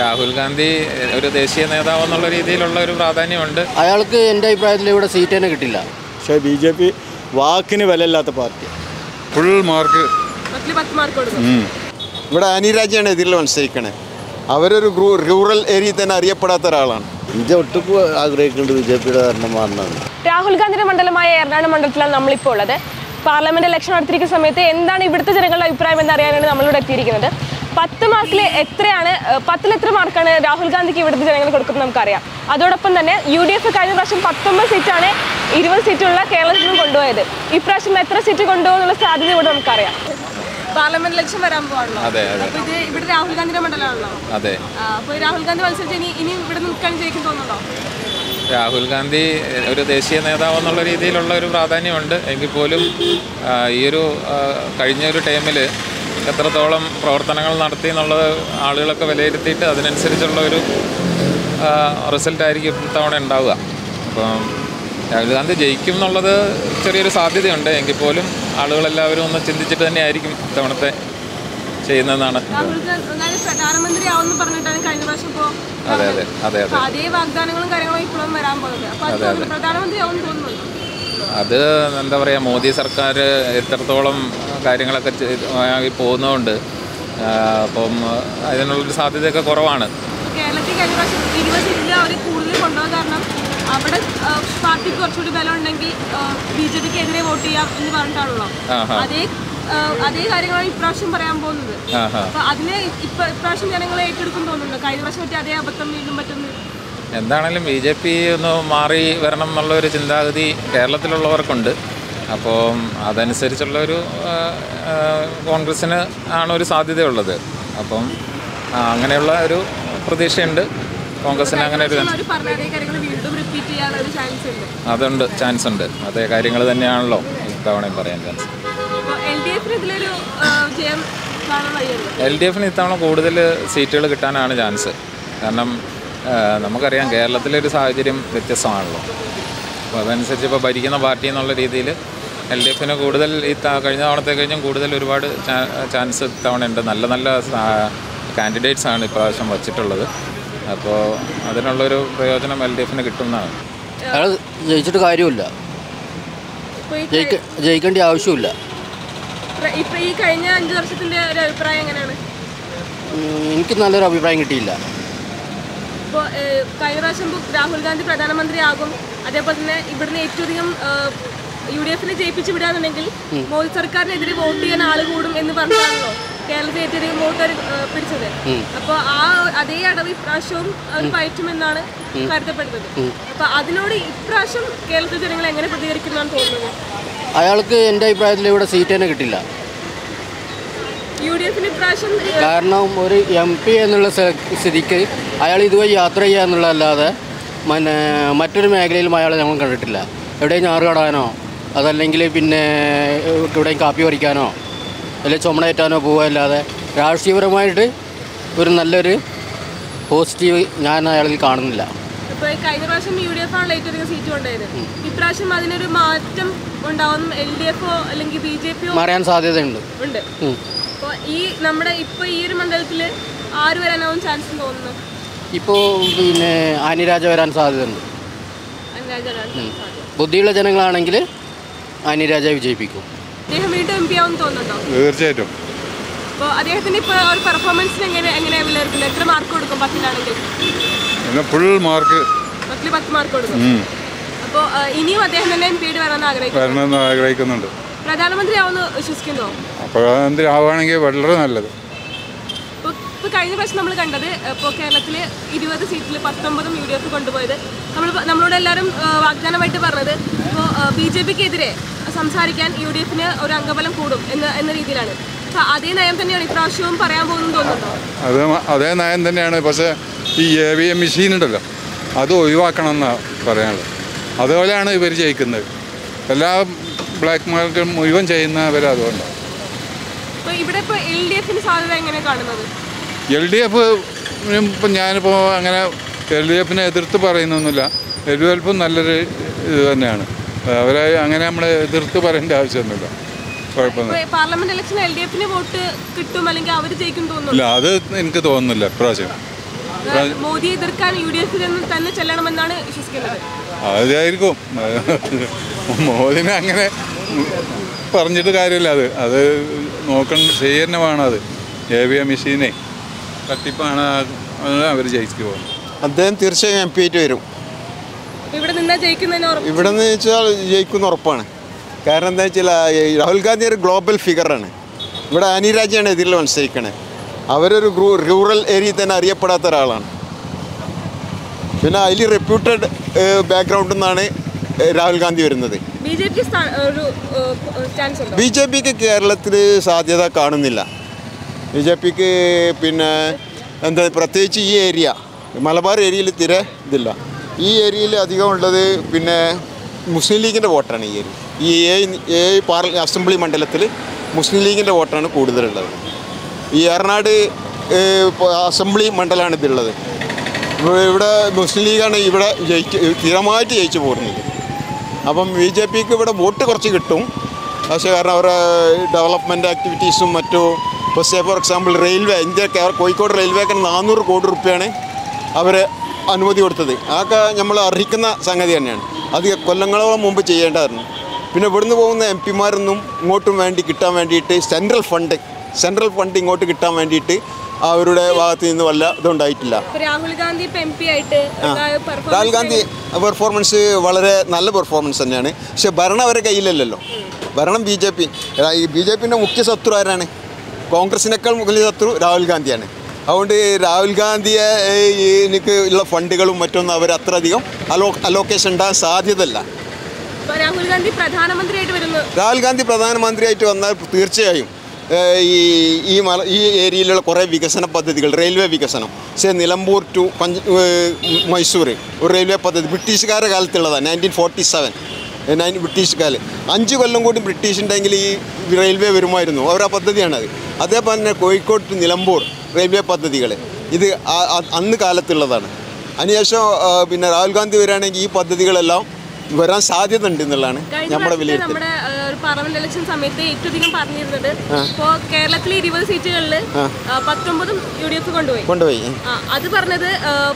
രാഹുൽ ഗാന്ധി ഒരു ദേശീയ നേതാവ് എന്നുള്ള രീതിയിലുള്ള ഒരു പ്രാധാന്യമുണ്ട്. അയാൾക്ക് എന്റെ അഭിപ്രായത്തിൽ ഇവിടെ സീറ്റ് തന്നെ കിട്ടില്ല. പക്ഷേ ബി ജെ പി വാക്കിന് വിലയില്ലാത്ത പാർട്ടി. ഫുൾ മാർക്ക് ഇവിടെ അനിരാജയാണ് എതിരിൽ മത്സരിക്കണേ. അവരൊരു റൂറൽ ഏരിയയിൽ തന്നെ അറിയപ്പെടാത്ത ഒരാളാണ്. ഇന്ത്യ ഒട്ടുക്ക് ആഗ്രഹിക്കുന്നുണ്ട് ബി ജെ പിയുടെ ഭരണം രാഹുൽ ഗാന്ധിയുടെ മണ്ഡലമായ എറണാകുളം മണ്ഡലത്തിലാണ് നമ്മളിപ്പോൾ ഉള്ളത്. പാർലമെന്റ് ഇലക്ഷൻ നടത്തിയിരിക്കുന്ന സമയത്ത് എന്താണ് ഇവിടുത്തെ ജനങ്ങളുടെ അഭിപ്രായം എന്ന് അറിയാനാണ് നമ്മളിവിടെ എത്തിയിരിക്കുന്നത്. പത്ത് മാർക്കിൽ എത്രയാണ് പത്തിൽ എത്ര മാർക്കാണ് രാഹുൽ ഗാന്ധിക്ക് ഇവിടുത്തെ ജനങ്ങൾ കൊടുക്കുന്നത് നമുക്കറിയാം. അതോടൊപ്പം തന്നെ യു ഡി എഫ് കഴിഞ്ഞ പ്രാവശ്യം പത്തൊമ്പത് സീറ്റാണ് ഇരുപത് സീറ്റുള്ള കേരളത്തിൽ നിന്നും കൊണ്ടുപോയത്. ഇപ്രാവശ്യം എത്ര സീറ്റ് കൊണ്ടുപോകുന്നുള്ള സാധ്യത ഇവിടെ നമുക്കറിയാം. പാർലമെന്റ് ഇലക്ഷൻ വരാൻ അപ്പൊ ഇത് ഇവിടെ രാഹുൽ ഗാന്ധിയുടെ മണ്ഡലമാണല്ലോ. അതെ. അപ്പൊ രാഹുൽ ഗാന്ധി മത്സരിച്ച് ഇനി ഇനി ഇവിടെ നിൽക്കാൻ ജയിക്കും തോന്നുന്നുണ്ടോ? രാഹുൽ ഗാന്ധി ഒരു ദേശീയ നേതാവ് എന്നുള്ള രീതിയിലുള്ള ഒരു പ്രാധാന്യമുണ്ട്. എങ്കിൽ പോലും ഈ ഒരു കഴിഞ്ഞ ഒരു ടൈമിൽ എത്രത്തോളം പ്രവർത്തനങ്ങൾ നടത്തി എന്നുള്ളത് ആളുകളൊക്കെ വിലയിരുത്തിയിട്ട് അതിനനുസരിച്ചുള്ള ഒരു റിസൾട്ടായിരിക്കും ഇത്തവണ ഉണ്ടാവുക. അപ്പം രാഹുൽ ഗാന്ധി ജയിക്കും എന്നുള്ളത് ചെറിയൊരു സാധ്യതയുണ്ട്. എങ്കിൽ പോലും ആളുകളെല്ലാവരും ഒന്ന് ചിന്തിച്ചിട്ട് തന്നെയായിരിക്കും ഇത്തവണത്തെ ചെയ്യുന്നതെന്നാണ്. അതെ അതെ. അതെ അതെ. അതേ അത് എന്താ പറയുക മോദി സർക്കാർ എത്രത്തോളം കാര്യങ്ങളൊക്കെ ആയി പോകുന്നതുകൊണ്ട് അപ്പം അതിനുള്ളൊരു സാധ്യതയൊക്കെ കുറവാണ്. കേരളത്തിൽ കഴിഞ്ഞ പ്രാവശ്യം അവർ കൂടുതൽ കൊണ്ടുപോകാൻ കാരണം അവിടെ പാർട്ടിക്ക് കുറച്ചുകൂടി ബലം ഉണ്ടെങ്കിൽ ബി ജെ പിക്ക് എതിരെ വോട്ട് ചെയ്യാം എന്ന് പറഞ്ഞിട്ടാണല്ലോ. അതേ അതേ കാര്യങ്ങളാണ് ഇപ്രാവശ്യം പറയാൻ പോകുന്നത്. അപ്പൊ അതിനെ ഇപ്രാവശ്യം ജനങ്ങൾ ഏറ്റെടുക്കും തോന്നുന്നുണ്ട്? കഴിഞ്ഞ പ്രാവശ്യം പറ്റിയ അതേ അബദ്ധം വീണ്ടും പറ്റുന്നു എന്താണെങ്കിലും ബി ജെ പി ഒന്ന് മാറി വരണം എന്നുള്ള ഒരു ചിന്താഗതി കേരളത്തിലുള്ളവർക്കുണ്ട്. അപ്പോൾ അതനുസരിച്ചുള്ള ഒരു കോൺഗ്രസ്സിന് ആണ് ഒരു സാധ്യതയുള്ളത്. അപ്പം അങ്ങനെയുള്ള ഒരു പ്രതീക്ഷയുണ്ട്. കോൺഗ്രസ്സിന് അങ്ങനെ ഒരു അതുണ്ട് ചാൻസ് ഉണ്ട്. അതേ കാര്യങ്ങൾ തന്നെയാണല്ലോ ഇത്തവണയും പറയാൻ ചാൻസ് എൽ ഡി എഫിന് ഇത്തവണ കൂടുതൽ സീറ്റുകൾ കിട്ടാനാണ് ചാൻസ് കാരണം നമുക്കറിയാം കേരളത്തിലെ ഒരു സാഹചര്യം വ്യത്യസ്തമാണല്ലോ. അപ്പോൾ അതനുസരിച്ച് ഇപ്പോൾ ഭരിക്കുന്ന പാർട്ടി എന്നുള്ള രീതിയിൽ എൽ ഡി എഫിന് കൂടുതൽ ഈ ത- കഴിഞ്ഞ തവണത്തെ കഴിഞ്ഞും കൂടുതൽ ഒരുപാട് ചാൻസ് തവണ ഉണ്ട്. നല്ല നല്ല കാൻഡിഡേറ്റ്സ് ആണ് ഇപ്രാവശ്യം വച്ചിട്ടുള്ളത്. അപ്പോൾ അതിനുള്ളൊരു പ്രയോജനം എൽ ഡി എഫിന് കിട്ടുന്നതാണ് അയാൾ ജയിച്ചിട്ട് കാര്യമില്ല. ജയിക്കേണ്ട ആവശ്യമില്ല. ഈ കഴിഞ്ഞ അഞ്ചു വർഷത്തിന്റെ ഒരു അഭിപ്രായം എങ്ങനെയാണ്? എനിക്ക് നല്ലൊരു അഭിപ്രായം കിട്ടിയില്ല. ഇപ്പോൾ കഴിഞ്ഞ പ്രാവശ്യം രാഹുൽ ഗാന്ധി പ്രധാനമന്ത്രി അതേപോലെ തന്നെ ഇവിടുന്ന് ഏറ്റവും അധികം യു ഡി എഫിനെ ജയിപ്പിച്ചു വിടാന്നുണ്ടെങ്കിൽ മോദി സർക്കാരിനെതിരെ വോട്ട് ചെയ്യാൻ ആൾ കൂടും എന്ന് പറഞ്ഞാണല്ലോ കേരളത്തിൽ ഏറ്റവും അധികം വോട്ട് പിടിച്ചത്. അപ്പോൾ ആ അതേ അടവ് ഇപ്രാവശ്യവും അവർ പയറ്റുമെന്നാണ് കരുതപ്പെടുന്നത്. അപ്പൊ അതിനോട് ഇപ്രാവശ്യം കേരളത്തിലെ ജനങ്ങൾ എങ്ങനെ പ്രതികരിക്കുന്നതാണ് തോന്നുന്നത്? അയാൾക്ക് എന്റെ അഭിപ്രായത്തിൽ ഇവിടെ സീറ്റ് തന്നെ കിട്ടില്ല യു ഡി എഫിന് ഇപ്രാവശ്യം ഏഹ്, കാരണം ഒരു എം പി എന്നുള്ള സ്ഥ- സ്ഥിതിക്ക് അയാൾ ഇതുവഴി യാത്ര ചെയ്യുക എന്നുള്ളതല്ലാതെ പിന്നെ മറ്റൊരു മേഖലയിലും അയാൾ ഞങ്ങൾ കണ്ടിട്ടില്ല. എവിടെയും ഞാറ് കടാനോ അതല്ലെങ്കിൽ പിന്നെ എവിടെയും കാപ്പി പറിക്കാനോ അല്ലെങ്കിൽ ചുമടേറ്റാനോ പോവുകയല്ലാതെ രാഷ്ട്രീയപരമായിട്ട് ഒരു നല്ലൊരു പോസിറ്റീവ് ഞാൻ അയാളിൽ കാണുന്നില്ല. ഇപ്പൊ ഈ കഴിഞ്ഞ പ്രാവശ്യം യു ഡി എഫ് ആണല്ലോ ഏറ്റവും അധികം സീറ്റ് കൊണ്ടുപോയത് ഇപ്രാവശ്യം അതിനൊരു മാറ്റം ഉണ്ടാവും എൽ ഡി എഫോ അല്ലെങ്കിൽ ബി ജെ പിയോ മറിയാൻ സാധ്യതയുണ്ട്. ഉണ്ട്. അപ്പോൾ ഈ നമ്മുടെ ഇപ്പോൾ ഈ ഒരു മണ്ഡലത്തിൽ ആര് വരാനാവും ചാൻസ് തോന്നുന്നു? ഇപ്പോൾ പിന്നെ ആനിരാജ വരാൻ സാധ്യതയുണ്ട്. അനുരാജ് വരാൻ സാധ്യത. ബുദ്ധിയുള്ള ജനങ്ങളാണെങ്കിൽ ആനിരാജ വിജയിപ്പിക്കും. അദ്ദേഹം വീണ്ടും എം പി ആവും തോന്നുന്നുണ്ടോ? തീർച്ചയായിട്ടും. അപ്പോൾ അദ്ദേഹത്തിന് ഇപ്പോൾ ഒരു പെർഫോമൻസിന് എങ്ങനെ എങ്ങനെയാണ് വിലയിരുത്തുന്നത് എത്ര മാർക്ക് കൊടുക്കും പത്തിലാണെങ്കിൽ? പിന്നെ ഫുൾ മാർക്ക് പത്തിൽ പത്ത് മാർക്ക് കൊടുക്കും. അപ്പോൾ ഇനിയും അദ്ദേഹം തന്നെ എം പിയുടെ വരാൻ ആഗ്രഹിക്കും വരണമെന്ന് ആഗ്രഹിക്കുന്നുണ്ട്. പ്രധാനമന്ത്രി ആവുമെന്ന് വിശ്വസിക്കുന്നോ. പ്രധാനമന്ത്രി ആവുകയാണെങ്കിൽ വളരെ നല്ലത്. ഇപ്പോൾ കഴിഞ്ഞ പ്രാവശ്യം നമ്മൾ കണ്ടത് ഇപ്പോൾ കേരളത്തിൽ ഇരുപത് സീറ്റിൽ പത്തൊമ്പതും യു ഡി എഫ് കൊണ്ടുപോയത്. നമ്മൾ നമ്മളോട് എല്ലാവരും വാഗ്ദാനമായിട്ട് പറഞ്ഞത് ഇപ്പോൾ ബി ജെ പിക്ക് എതിരെ സംസാരിക്കാൻ യു ഡി എഫിന് ഒരു അംഗബലം കൂടും എന്ന എന്ന രീതിയിലാണ്. അപ്പോൾ അതേ നയം തന്നെയാണ് ഇപ്രാവശ്യവും പറയാൻ പോകുന്നത് തോന്നുന്നുണ്ടോ? അത് അതേ നയം തന്നെയാണ്. പക്ഷേ ഈ എ വി എം മെഷീൻ ഉണ്ടല്ലോ അത് ഒഴിവാക്കണം എന്നാണ് പറയാനുള്ളത്. അതുപോലെയാണ് ഇവർ ജയിക്കുന്നത്. എല്ലാ ബ്ലാക്ക് മാർക്കറ്റ് മുഴുവൻ ഇപ്പോൾ എൽ ഡി എഫ് ഇപ്പം ഞാനിപ്പോൾ അങ്ങനെ എൽ ഡി എഫിനെ എതിർത്ത് പറയുന്നൊന്നുമില്ല. എൽ ഡി എഫും നല്ലൊരു ഇത് തന്നെയാണ്. അവരെ അങ്ങനെ നമ്മൾ എതിർത്ത് പറയേണ്ട ആവശ്യമൊന്നുമില്ല. കുഴപ്പമൊന്നുമില്ല. ഇല്ല അത് എനിക്ക് തോന്നുന്നില്ല ഇപ്രാവശ്യം. മോദിയെ എതിർക്കാൻ യു ഡി എഫിൽ തന്നെ ചെല്ലണമെന്നാണ് വിശ്വസിക്കുന്നത്. അതായിരിക്കും. മോദിനെ അങ്ങനെ പറഞ്ഞിട്ട് കാര്യമില്ല. അത് അത് നോക്കണ്ട സ്വീകരണമാണ് അത്. എ വി എം മെഷീനെ തട്ടിപ്പാണ് അവർ ജയിച്ചു പോകുന്നത്. അദ്ദേഹം തീർച്ചയായും എം പി ആയിട്ട് വരും. ഇവിടെ നിന്നാ വെച്ചാൽ ജയിക്കുന്ന ഉറപ്പാണ്. കാരണം എന്താ വെച്ചാൽ രാഹുൽ ഗാന്ധി ഒരു ഗ്ലോബൽ ഫിഗറാണ് ഇവിടെ അനിരാജയാണ് എതിരിൽ മത്സരിക്കണത് അവരൊരു ഗ്രൂ- റൂറൽ ഏരിയയിൽ തന്നെ അറിയപ്പെടാത്ത ഒരാളാണ്. പിന്നെ അതിൽ റെപ്യൂട്ടഡ് ബാക്ക്ഗ്രൗണ്ടിൽ നിന്നാണ് രാഹുൽ ഗാന്ധി വരുന്നത്. ബി ജെ പിക്ക് കേരളത്തിൽ സാധ്യത കാണുന്നില്ല. ബി ജെ പിക്ക് പിന്നെ എന്താ പ്രത്യേകിച്ച് ഈ ഏരിയ മലബാർ ഏരിയയിൽ തീരെ ഇതില്ല. ഈ ഏരിയയിൽ അധികം ഉള്ളത് പിന്നെ മുസ്ലിം ലീഗിന്റെ വോട്ടാണ് ഈ ഏരിയ. ഈ ഏ ഏ പാർ അസംബ്ലി മണ്ഡലത്തിൽ മുസ്ലിം ലീഗിന്റെ വോട്ടാണ് കൂടുതലുള്ളത്. ഈ ഏറനാട് അസംബ്ലി മണ്ഡലമാണ് ഇതുള്ളത് ഇവിടെ- ഇവിടെ മുസ്ലിം ലീഗാണ് ഇവിടെ ജയിച്ച് സ്ഥിരമായിട്ട് ജയിച്ചു പോരുന്നത്. അപ്പം ബി ജെ പിക്ക് ഇവിടെ വോട്ട് കുറച്ച് കിട്ടും. പക്ഷേ കാരണം അവരുടെ ഡെവലപ്മെന്റ് ആക്ടിവിറ്റീസും മറ്റു ഇപ്പോൾ say for example railway India Kozhikode റെയിൽവേക്ക് നാനൂറ് കോടി റുപ്യാണ് അവർ അനുമതി കൊടുത്തത്. അതൊക്കെ നമ്മൾ അർഹിക്കുന്ന സംഗതി തന്നെയാണ്. അത് കൊല്ലങ്ങളോളം മുമ്പ് ചെയ്യേണ്ടതായിരുന്നു. പിന്നെ ഇവിടുന്ന് പോകുന്ന എം പിമാരൊന്നും ഇങ്ങോട്ടും വേണ്ടി കിട്ടാൻ വേണ്ടിയിട്ട് സെൻട്രൽ ഫണ്ട് സെൻട്രൽ ഫണ്ട് ഇങ്ങോട്ട് കിട്ടാൻ വേണ്ടിയിട്ട് അവരുടെ ഭാഗത്ത് നിന്ന് വല്ല ഇതുണ്ടായിട്ടില്ല. രാഹുൽ ഗാന്ധി എം പി ആയിട്ട് രാഹുൽ ഗാന്ധി പെർഫോമൻസ് വളരെ നല്ല പെർഫോമൻസ് തന്നെയാണ്. പക്ഷെ ഭരണം അവരുടെ കയ്യിലല്ലല്ലോ. ഭരണം ബി ജെ പി ഈ ബി ജെ പിന്റെ മുഖ്യ ശത്രു ആരാണ്? കോൺഗ്രസിനേക്കാൾ മുഖ്യ ശത്രു രാഹുൽ ഗാന്ധിയാണ്. അതുകൊണ്ട് രാഹുൽ ഗാന്ധിയെ എനിക്ക് ഉള്ള ഫണ്ടുകളും മറ്റൊന്നും അവർ അത്രയധികം അലോ അലോക്കേഷൻ ഉണ്ടാകാൻ സാധ്യതയല്ല. രാഹുൽ ഗാന്ധി പ്രധാനമന്ത്രിയായിട്ട് വരുന്നു. രാഹുൽ ഗാന്ധി പ്രധാനമന്ത്രിയായിട്ട് വന്നാൽ തീർച്ചയായും ഈ ഈ മല ഈ ഏരിയയിലുള്ള കുറേ വികസന പദ്ധതികൾ റെയിൽവേ വികസനം. പക്ഷേ നിലമ്പൂർ ടു പഞ്ച മൈസൂർ ഒരു റെയിൽവേ പദ്ധതി. ബ്രിട്ടീഷുകാരുടെ കാലത്തുള്ളതാണ് nineteen forty seven nine British കാലം അഞ്ച് കൊല്ലം കൂടി ബ്രിട്ടീഷ് ഉണ്ടെങ്കിൽ ഈ റെയിൽവേ വരുമായിരുന്നു. അവർ ആ പദ്ധതിയാണത്. അതേപോലെ തന്നെ കോഴിക്കോട് ടു നിലമ്പൂർ റെയിൽവേ പദ്ധതികൾ ഇത് അന്ന് കാലത്തുള്ളതാണ്. അതിനുശേഷം പിന്നെ രാഹുൽ ഗാന്ധി വരികയാണെങ്കിൽ ഈ പദ്ധതികളെല്ലാം വരാൻ സാധ്യത ഉണ്ട് എന്നുള്ളതാണ് നമ്മുടെ വിലയിരുത്തൽ. പാർലമെന്റ് ഇലക്ഷൻ സമയത്ത് ഏറ്റവും അധികം പറഞ്ഞിരുന്നത് ഇപ്പോ കേരളത്തിലെ ഇരുപത് സീറ്റുകളിൽ പത്തൊമ്പതും യു ഡി എഫ് കൊണ്ടുപോയി. കൊണ്ടുപോയി. അത് പറഞ്ഞത്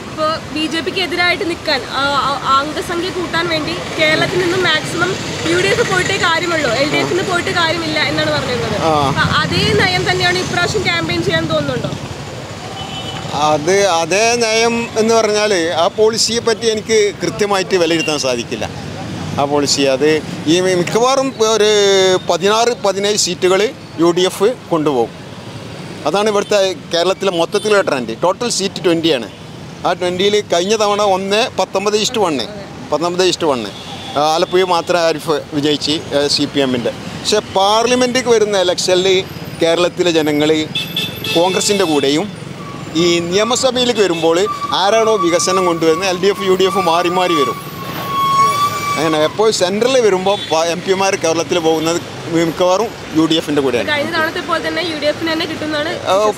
ഇപ്പോ ബി ജെ പിക്ക് എതിരായിട്ട് നിൽക്കാൻ അംഗസംഖ്യ കൂട്ടാൻ വേണ്ടി കേരളത്തിൽ നിന്നും മാക്സിമം യു ഡി എഫ് പോയിട്ടേ കാര്യമുള്ളൂ എൽ ഡി എഫിന് പോയിട്ട് കാര്യമില്ല എന്നാണ് പറഞ്ഞിരുന്നത്. അതേ നയം തന്നെയാണ് ഇപ്രാവശ്യം ക്യാമ്പയിൻ ചെയ്യാൻ തോന്നുന്നുണ്ടോ? അത് അതേ നയം എന്ന് പറഞ്ഞാൽ ആ പോളിസിയെ പറ്റി എനിക്ക് കൃത്യമായിട്ട് വിലയിരുത്താൻ സാധിക്കില്ല. ആ പോളിസി അത് ഈ മിക്കവാറും ഒരു പതിനാറ് പതിനേഴ് സീറ്റുകൾ യു ഡി എഫ് കൊണ്ടുപോകും. അതാണ് ഇവിടുത്തെ കേരളത്തിലെ മൊത്തത്തിലുള്ള ട്രെൻഡ് ടോട്ടൽ സീറ്റ് ട്വന്റിയാണ് ആ ട്വന്റിയിൽ കഴിഞ്ഞ തവണ ഒന്ന് പത്തൊമ്പത് ഇഷ്ടു വണ്ണ് പത്തൊമ്പത് ഇഷ്ടു വണ്ണ് ആലപ്പുഴ മാത്രം ആരിഫ് വിജയിച്ച് സി പി എമ്മിന്റെ പക്ഷേ പാർലമെന്റിലേക്ക് വരുന്ന ഇലക്ഷനിൽ കേരളത്തിലെ ജനങ്ങൾ കോൺഗ്രസിന്റെ കൂടെയും ഈ നിയമസഭയിലേക്ക് വരുമ്പോൾ ആരാണോ വികസനം കൊണ്ടുവരുന്നത് L D F U D F മാറി മാറി വരും. അങ്ങനെ എപ്പോൾ സെൻട്രലിൽ വരുമ്പോൾ എം പിമാർ കേരളത്തിൽ പോകുന്നത് മിക്കവാറും യു ഡി എഫിന്റെ കൂടെയാണ്.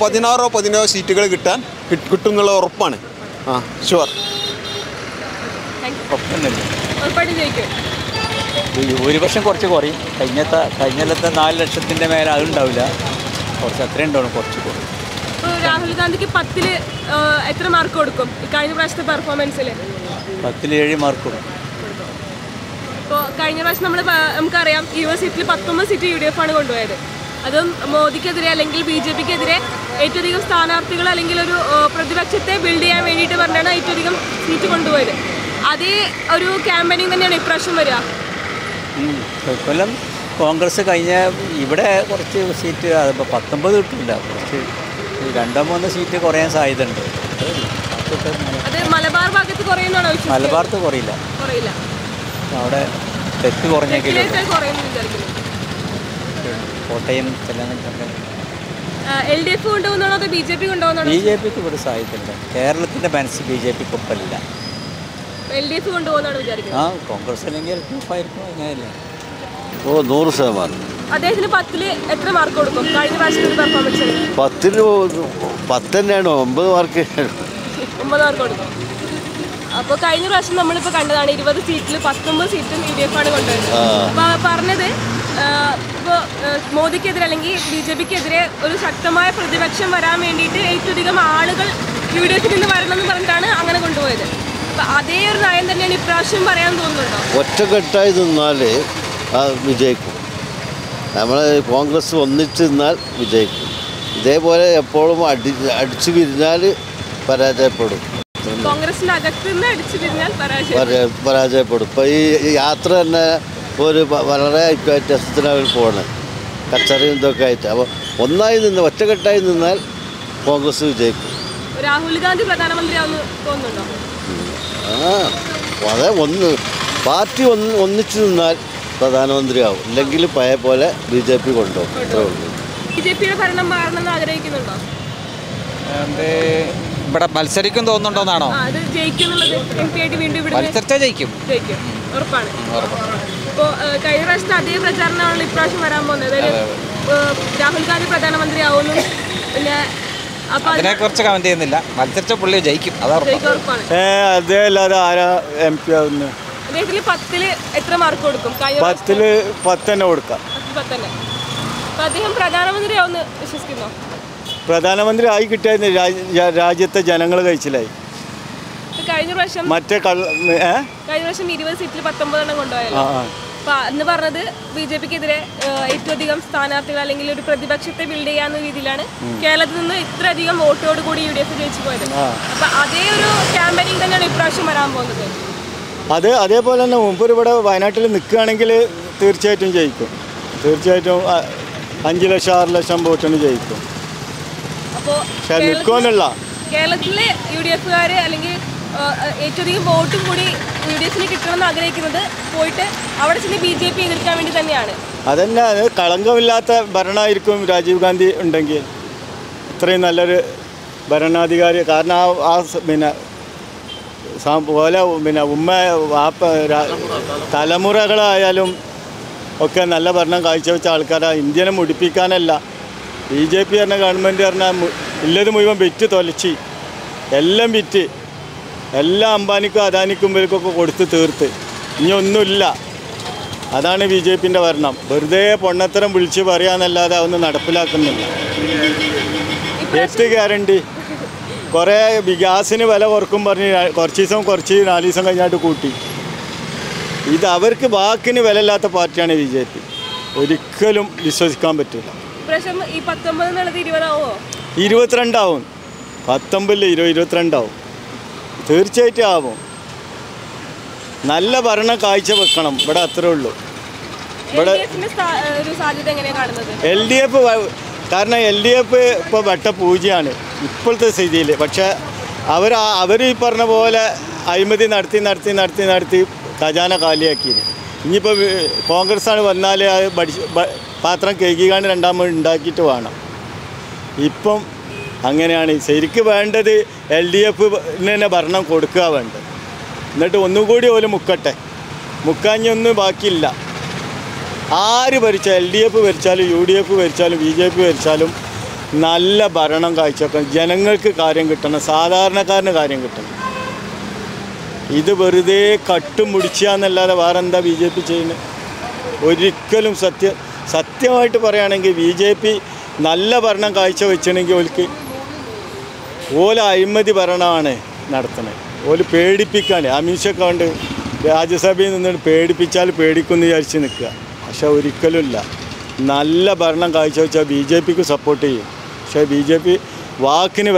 പതിനാറോ പതിനേഴോ സീറ്റുകൾ കിട്ടാൻ കിട്ട്- എന്നുള്ള ഉറപ്പാണ്. ആ ഷുവർ ഭൂരിപക്ഷം കുറച്ച് കുറയും. കഴിഞ്ഞത്തെ കഴിഞ്ഞത്തെ നാല് ലക്ഷത്തിന്റെ മേലെ അതുണ്ടാവില്ല കുറച്ച് അത്രയും ഉണ്ടാവും കുറച്ച് കുറയും. രാഹുൽ ഗാന്ധിക്ക് പത്തിൽ എത്ര മാർക്ക് കൊടുക്കും? കഴിഞ്ഞ പ്രാവശ്യത്തെ പെർഫോമൻസിൽ പത്തിൽ ഏഴ് മാർക്ക് കൊടുക്കും. ഇപ്പോൾ കഴിഞ്ഞ പ്രാവശ്യം നമ്മൾ നമുക്കറിയാം ഇരുപത് സീറ്റിൽ പത്തൊമ്പത് സീറ്റ് യു ഡി എഫ് ആണ് കൊണ്ടുപോയത്. അതും മോദിക്കെതിരെ അല്ലെങ്കിൽ ബി ജെ പിക്കെതിരെ ഏറ്റവും അധികം സ്ഥാനാർത്ഥികൾ അല്ലെങ്കിൽ ഒരു പ്രതിപക്ഷത്തെ ബിൽഡ് ചെയ്യാൻ വേണ്ടിയിട്ട് പറഞ്ഞാണ് ഏറ്റവും അധികം സീറ്റ് കൊണ്ടുപോയത്. അതേ ഒരു ക്യാമ്പയിനിങ് തന്നെയാണ് ഇപ്രാവശ്യം വരിക. കൊല്ലം കോൺഗ്രസ് കഴിഞ്ഞ ഇവിടെ കുറച്ച് സീറ്റ് അതിപ്പോൾ പത്തൊമ്പത് കിട്ടില്ല കുറച്ച് രണ്ടോ മൂന്നോ സീറ്റ് കുറയാൻ സാധ്യതയുണ്ട്. മലബാർ ഭാഗത്ത് കുറയുന്നതാണോ? മലബാർത്ത് കുറയില്ല. കുറയില്ല. അവിടെ തെറ്റ് കുറഞ്ഞെങ്കിലും വിചാരിക്കുന്നു Kottayam Telangana L D F കൊണ്ടുപോകുന്നതാണോ അതോ ബി ജെ പി കൊണ്ടുപോകുന്നതാണോ ബി ജെ പിക്ക് ഇവിടെ സാധ്യതയുണ്ട്. കേരളത്തിന്റെ മനസ്സ് ബി ജെ പിക്ക് ഒപ്പമില്ല. എൽ ഡി എഫ് കൊണ്ടുപോകുന്നതാണ് വിചാരിക്കുന്നത് ആ കോൺഗ്രസ് അല്ലെങ്കിൽ എൽ ഡി എഫ് ആയിരിക്കും അങ്ങനെയല്ലേ? ഓ നൂറ് ശതമാനം. അദ്ദേഹത്തിന് പത്തിൽ എത്ര മാർക്ക് കൊടുക്കും? കഴിഞ്ഞ പ്രാവശ്യത്തെ പെർഫോമൻസ് പത്തിന് പത്ത് തന്നെയാണ് ഒമ്പത് മാർക്ക് ഒമ്പത് മാർക്ക് കൊടുക്കും. അപ്പോൾ കഴിഞ്ഞ പ്രാവശ്യം നമ്മളിപ്പോൾ കണ്ടതാണ് ഇരുപത് സീറ്റിൽ പത്തൊമ്പത് സീറ്റും യു ഡി എഫ് ആണ് കൊണ്ടുവരുന്നത്. അപ്പോൾ പറഞ്ഞത് ഇപ്പോൾ മോദിക്കെതിരെ അല്ലെങ്കിൽ ബി ജെ പിക്കെതിരെ ഒരു ശക്തമായ പ്രതിപക്ഷം വരാൻ വേണ്ടിയിട്ട് ഏറ്റവും അധികം ആളുകൾ യു ഡി എഫിൽ നിന്ന് വരണം എന്ന് പറഞ്ഞിട്ടാണ് അങ്ങനെ കൊണ്ടുപോയത്. അപ്പൊ അതേ ഒരു നയം തന്നെയാണ് ഇപ്രാവശ്യം പറയാൻ തോന്നുന്നുണ്ടോ? ഒറ്റക്കെട്ടായി നിന്നാൽ വിജയിക്കും. നമ്മൾ കോൺഗ്രസ് ഒന്നിച്ച് നിന്നാൽ വിജയിക്കും. ഇതേപോലെ എപ്പോഴും അടി അടിച്ചു പിരിഞ്ഞാൽ പരാജയപ്പെടും. കോൺഗ്രസിന്റെ അകത്ത് നിന്ന് അടിച്ചു പിരിഞ്ഞാൽ പരാജയം പരാജയപ്പെടും. ഇപ്പൊ ഈ യാത്ര തന്നെ ഒരു വളരെ വ്യത്യാസത്തിനാണ് അവർ കച്ചറി കച്ചറയും ഇതൊക്കെ ആയിട്ട്. അപ്പോൾ ഒന്നായി നിന്ന് ഒറ്റക്കെട്ടായി നിന്നാൽ കോൺഗ്രസ് വിജയിക്കും. രാഹുൽ ഗാന്ധി പ്രധാനമന്ത്രിയാവുന്നു തോന്നുന്നുണ്ടോ? ആ അതെ ഒന്ന് പാർട്ടി ഒന്ന് ഒന്നിച്ചു നിന്നാൽ പ്രധാനമന്ത്രിയാവും. ഇല്ലെങ്കിൽ പഴയ പോലെ ബി ജെ പി കൊണ്ടുപോകും. അത്രേ ഉള്ളൂ. ബി ജെ പിയുടെ ഭരണം മാറണമെന്ന് ആഗ്രഹിക്കുന്നുണ്ടോ? ഇവിടെ മത്സരിക്കും തോന്നുന്നുണ്ടോന്നാണോ? മത്സരിച്ചാ ജയിക്കും. ഉറപ്പാണ്. ഇപ്പോൾ കഴിഞ്ഞ പ്രാവശ്യത്തെ അതേ പ്രചാരണമാണല്ലോ ഇപ്രാവശ്യം വരാൻ പോകുന്നത്. അതായത് രാഹുൽ ഗാന്ധി പ്രധാനമന്ത്രി ആവുന്നു പിന്നെ അപ്പൊ അത് അതിനെക്കുറിച്ച് കമന്റ് ചെയ്യുന്നില്ല. മത്സരിച്ച പുള്ളി ജയിക്കും. അദ്ദേഹത്തിന് പത്തിൽ എത്ര മാർക്ക് കൊടുക്കും? പത്തിൽ അദ്ദേഹം പ്രധാനമന്ത്രി ആവുമെന്ന് വിശ്വസിക്കുന്നോ? പ്രധാനമന്ത്രി ആയി കിട്ടിയ രാജ്യത്തെ ജനങ്ങൾ കഴിച്ചിലായി. കഴിഞ്ഞ പ്രാവശ്യം മറ്റേ കഴിഞ്ഞ പ്രാവശ്യം ഇരുപത് സീറ്റിൽ പത്തൊമ്പതെണ്ണം എണ്ണം കൊണ്ടുപോയല്ലോ അന്ന് പറഞ്ഞത് ബി ജെ പിക്കെതിരെ ഏറ്റവും അധികം സ്ഥാനാർത്ഥികൾ അല്ലെങ്കിൽ ഒരു പ്രതിപക്ഷത്തെ ബിൽഡ് ചെയ്യാവുന്ന രീതിയിലാണ് കേരളത്തിൽ നിന്ന് ഇത്രയധികം വോട്ടോട് കൂടി യു ഡി എഫ് ജയിച്ചു പോയത്. അപ്പൊ അതേ ഒരു ക്യാമ്പയിനിങ് തന്നെയാണ് ഇപ്രാവശ്യം വരാൻ പോകുന്നത്. അത് അതേപോലെ തന്നെ മുമ്പ് ഇവിടെ വയനാട്ടിൽ നിൽക്കുകയാണെങ്കിൽ തീർച്ചയായിട്ടും ജയിക്കും. തീർച്ചയായിട്ടും അഞ്ച് ലക്ഷം ആറ് ലക്ഷം വോട്ടിന് ജയിക്കും. അപ്പോ പക്ഷെ നിൽക്കുമെന്നുള്ള കേരളത്തിലെ യു ഡി എഫുകാർ അല്ലെങ്കിൽ ഏറ്റവും അധികം വോട്ടും കൂടി യു ഡി എഫിന് കിട്ടണമെന്ന് ആഗ്രഹിക്കുന്നത് പോയിട്ട് അവിടെ ചെന്ന് ബി ജെ പി എതിർക്കാൻ വേണ്ടി തന്നെയാണ്. അതന്നെ അത് കളങ്കമില്ലാത്ത ഭരണമായിരിക്കും രാജീവ് ഗാന്ധി ഉണ്ടെങ്കിൽ. ഇത്രയും നല്ലൊരു ഭരണാധികാരി കാരണം ആ ആ പിന്നെ പോലെ പിന്നെ ഉമ്മ വാപ്പ തലമുറകളായാലും ഒക്കെ നല്ല ഭരണം കാഴ്ചവെച്ച ആൾക്കാരാണ് ഇന്ത്യനെ മുടിപ്പിക്കാനല്ല. ബി ജെ പി പറഞ്ഞ ഗവൺമെന്റ് പറഞ്ഞാൽ ഉള്ളത് മുഴുവൻ വിറ്റ് തൊലച്ച്. എല്ലാം വിറ്റ്. എല്ലാം അംബാനിക്കും അദാനിക്കും ഇവർക്കൊക്കെ കൊടുത്ത് തീർത്ത്. ഇനി ഒന്നുമില്ല. അതാണ് ബി ജെ പിന്റെ ഭരണം. വെറുതെ പൊണ്ണത്തരം വിളിച്ച് പറയാന്നല്ലാതെ അതൊന്നും നടപ്പിലാക്കുന്നില്ല. എട്ട് ഗ്യാരണ്ടി. കുറേ ഗ്യാസിന് വില കുറക്കും പറഞ്ഞ് കുറച്ച് ദിവസം കുറച്ച് നാല് ദിവസം കഴിഞ്ഞായിട്ട് കൂട്ടി. ഇത് അവർക്ക് വാക്കിന് വിലയില്ലാത്ത പാർട്ടിയാണ് ബി ജെ പി. ഒരിക്കലും വിശ്വസിക്കാൻ പറ്റില്ല. ഇപ്രാവശ്യം ഈ പത്തൊമ്പത് എന്നുള്ളത് ഇരുപതാവോ? ഇരുപത്തിരണ്ടാവും. പത്തൊമ്പതിൽ ഇരുപത് ഇരുപത്തിരണ്ടാവും. തീർച്ചയായിട്ടും ആവും. നല്ല ഭരണ കാഴ്ച വെക്കണം. ഇവിടെ അത്രേ ഉള്ളൂ. കാണുന്നത്? എൽ ഡി എഫ് കാരണം എൽ ഡി എഫ് ഇപ്പോൾ വെട്ട പൂജയാണ്. ഇപ്പോഴത്തെ സ്ഥിതിയിൽ പക്ഷേ അവർ അവർ ഈ പറഞ്ഞ പോലെ അഴിമതി നടത്തി നടത്തി നടത്തി നടത്തി ഖജാന കാലിയാക്കിയത് ഇനിയിപ്പോൾ കോൺഗ്രസ്സാണ് വന്നാൽ അത് പഠിച്ച് പാത്രം കേൾക്കിക്കാണ്ട് രണ്ടാമത് ഉണ്ടാക്കിയിട്ട് വേണം. ഇപ്പം അങ്ങനെയാണ്. ശരിക്ക് വേണ്ടത് എൽ ഡി എഫ് തന്നെ ഭരണം കൊടുക്കുക വേണ്ടത്. എന്നിട്ട് ഒന്നും കൂടി ഓൽ മുക്കട്ടെ. മുക്കാഞ്ഞൊന്നും ബാക്കിയില്ല. ആര് ഭരിച്ച എൽ ഡി എഫ് ഭരിച്ചാലും യു ഡി എഫ് ഭരിച്ചാലും ബി ജെ പി ഭരിച്ചാലും നല്ല ഭരണം കാഴ്ചവെക്കണം. ജനങ്ങൾക്ക് കാര്യം കിട്ടണം. സാധാരണക്കാരന് കാര്യം കിട്ടണം. ഇത് വെറുതെ കട്ടും മുടിച്ചാന്നല്ലാതെ വേറെ എന്താ ബി ജെ പി ചെയ്യുന്നത് ഒരിക്കലും സത്യ സത്യമായിട്ട് പറയുകയാണെങ്കിൽ ബി ജെ പി നല്ല ഭരണം കാഴ്ച വെച്ചണമെങ്കിൽ ഓൽക്ക് ഓല അഴിമതി ഭരണമാണ് നടത്തുന്നത് ഓൽ പേടിപ്പിക്കാണ്ട് അമിത്ഷാ കൊണ്ട് രാജ്യസഭയിൽ നിന്നിട്ട് പേടിപ്പിച്ചാൽ പേടിക്കുമെന്ന് വിചാരിച്ച് നിൽക്കുക പക്ഷെ ഒരിക്കലും ഇല്ല. നല്ല ഭരണം കാഴ്ചവെച്ചാൽ ബി ജെ പിക്ക് സപ്പോർട്ട് ചെയ്യും. പക്ഷേ ബി ജെ പി വാക്കിന്